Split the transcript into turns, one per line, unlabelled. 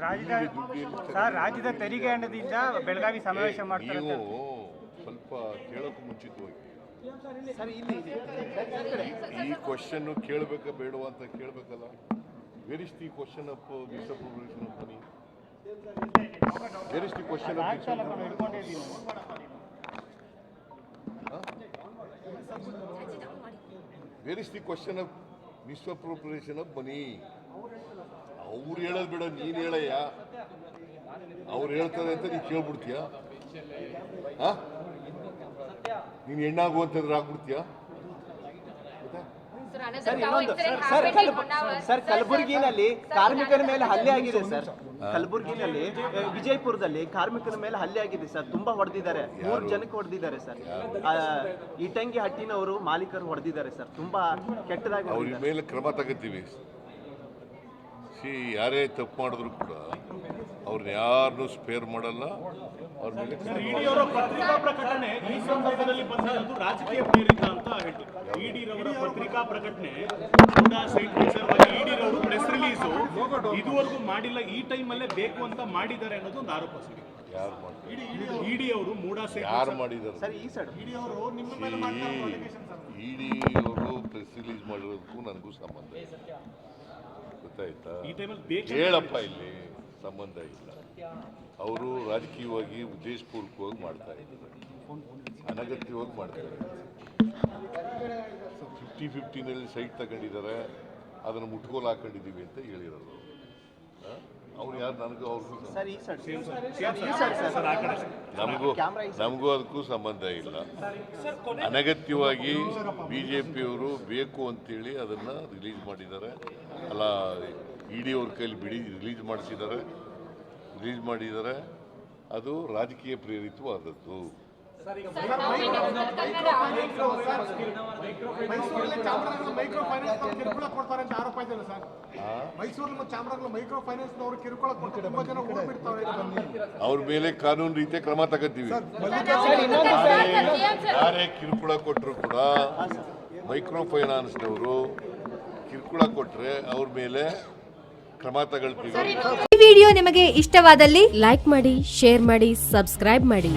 ರಾಜ್ಯದ ಸರ್ ರಾಜ್ಯದ ತೆರಿಗೆ ಹಣದಿಂದ ಬೆಳಗಾವಿ ಸಮಾವೇಶ ಮಾಡ್ತಾರೆ
ಸ್ವಲ್ಪ ಕೇಳೋಕ್ಕೂ ಮುಂಚಿತವಾಗಿ ಈ ಕ್ವಶನ್ ಕೇಳಬೇಕಾ ಬೇಡವಾ ಅಂತ ಕೇಳಬೇಕಲ್ಲ? Where's question of the question of
ರಾಜ್ಯಪಾಲಕರು ಹಿಡ್ಕೊಂಡಿದ್ದೀವಿ
where is the question of misappropriation of money ಅವ್ರು ಹೇಳೋದು ಬೇಡ ನೀನು ಹೇಳಯ್ಯ. ಅವ್ರು ಹೇಳ್ತಾರೆ ಅಂತ ನೀನು ಕೇಳ್ಬಿಡ್ತೀಯ? ನೀನು ಹೆಣ್ಣಾಗುವಂತಂದ್ರೆ ಆಗ್ಬಿಡ್ತೀಯ?
ಸರ್ ಇನ್ನೊಂದು ಸರ್ ಸರ್ ಕಲಬುರಗಿನಲ್ಲಿ ಕಾರ್ಮಿಕರ ಮೇಲೆ ಹಲ್ಲೆ ಆಗಿದೆ ಸರ್. ಕಲಬುರಗಿನಲ್ಲಿ ವಿಜಯಪುರದಲ್ಲಿ ಕಾರ್ಮಿಕರ ಮೇಲೆ ಹಲ್ಲೆ ಆಗಿದೆ ಸರ್. ತುಂಬಾ ಹೊಡೆದಿದ್ದಾರೆ. ಮೂರು ಜನಕ್ಕೆ ಹೊಡೆದಿದ್ದಾರೆ ಸರ್. ಆ, ಇಟಂಗಿ ಹಟ್ಟಿನವರು ಮಾಲೀಕರು ಹೊಡೆದಿದ್ದಾರೆ ಸರ್. ತುಂಬಾ ಕೆಟ್ಟದಾಗಿ
ಅವ್ರ. ಮೇಲೆ ಕ್ರಮ ತಗೋತೀವಿ. ಸಿ ಯಾರೇ ತಪ್ಪು ಮಾಡಿದ್ರು ಕೂಡ ಅವ್ರನ್ನ ಯಾರನ್ನೂ ಸ್ಪೇರ್ ಮಾಡಲ್ಲ. ಅವ್ರ ಮೇಲೆ
ಪತ್ರಿಕಾ ಪ್ರಕಟಣೆ ಪ್ರೆಸ್ ರಿಲೀಸು ಇದುವರೆಗೂ ಮಾಡಿಲ್ಲ ಈ ಟೈಮಲ್ಲೇ ಬೇಕು ಅಂತ ಮಾಡಿದ್ದಾರೆ ಅನ್ನೋದು ಒಂದು ಆರೋಪ
ಯಾರು
ಇಡಿ ಅವರು ಮೂಡಾ
ಯಾರು ಮಾಡಿದ್ದಾರೆ ಇಡಿ ಅವರು ಪ್ರೆಸ್ ರಿಲೀಸ್ ಮಾಡಿರೋದಕ್ಕೂ ನನಗೂ ಸಂಬಂಧ ಇಲ್ಲ. ಗೊತ್ತಾಯ್ತಾ? ಹೇಳಪ್ಪ ಇಲ್ಲಿ ಸಂಬಂಧ ಇಲ್ಲ. ಅವರು ರಾಜಕೀಯವಾಗಿ ಉದ್ದೇಶಪೂರ್ವಕವಾಗಿ ಮಾಡ್ತಾ ಇದ್ದಾರೆ. ಅನಗತ್ಯವಾಗಿ ಮಾಡ್ತಾ ಇದ್ದಾರೆ. ಫಿಫ್ಟಿ ಫಿಫ್ಟಿನಲ್ಲಿ ಸೈಟ್ ತಗೊಂಡಿದ್ದಾರೆ. ಅದನ್ನು ಮುಟ್ಕೋಲು ಹಾಕೊಂಡಿದ್ದೀವಿ ಅಂತ ಹೇಳಿರೋದು ಅವ್ರು ಯಾರು? ನನಗೂ ಅವ್ರಿಗೂ
ಸರ್. ಈ ಸೈಡ್ ಈ ಸೈಡ್ ಸರ್
ನಮಗೂ ನಮಗೂ ಅದಕ್ಕೂ ಸಂಬಂಧ ಇಲ್ಲ. ಅನಗತ್ಯವಾಗಿ ಬಿ ಜೆ ಪಿಯವರು ಬೇಕು ಅಂತೇಳಿ ಅದನ್ನು ರಿಲೀಸ್ ಮಾಡಿದ್ದಾರೆ. ಅಲ್ಲ ಇ ಡಿ ಅವ್ರ ಕೈಲಿ ಬಿಡಿ ರಿಲೀಸ್ ಮಾಡಿಸಿದ್ದಾರೆ. ರಿಲೀಸ್ ಮಾಡಿದ್ದಾರೆ. ಅದು ರಾಜಕೀಯ ಪ್ರೇರಿತವಾದದ್ದು.
ಮೈಕ್ರೋ ಫೈನಾನ್ಸ್ ಕಿರುಕುಳ ಕೊಡ್ತಾರೆ ಅಂತ ಆರೋಪ ಇದೆಯಲ್ಲ ಸರ್? ಮೈಸೂರಲ್ಲಿ ಚಾಮರಾಜನಗರ ಮೈಕ್ರೋ ಫೈನಾನ್ಸ್ ನವರು ಕಿರುಕುಳ ಕೊಟ್ಟು ತುಂಬಾ ಜನ ಹೋಗ್ಬಿಡ್ತಾರೆ
ಅವ್ರ ಮೇಲೆ ಕಾನೂನು ರೀತಿಯ ಕ್ರಮ ತಗೋತೀವಿ. ಯಾರೇ ಕಿರುಕುಳ ಕೊಟ್ಟರು ಕೂಡ ಮೈಕ್ರೋ ಫೈನಾನ್ಸ್ನವರು ಕಿರುಕುಳ ಕೊಟ್ರೆ ಅವ್ರ ಮೇಲೆ ಕ್ರಮ ತಗೊಳ್ತೀವಿ.
ಈ ವಿಡಿಯೋ ನಿಮಗೆ ಇಷ್ಟವಾದಲ್ಲಿ ಲೈಕ್ ಮಾಡಿ ಶೇರ್ ಮಾಡಿ ಸಬ್ಸ್ಕ್ರೈಬ್ ಮಾಡಿ.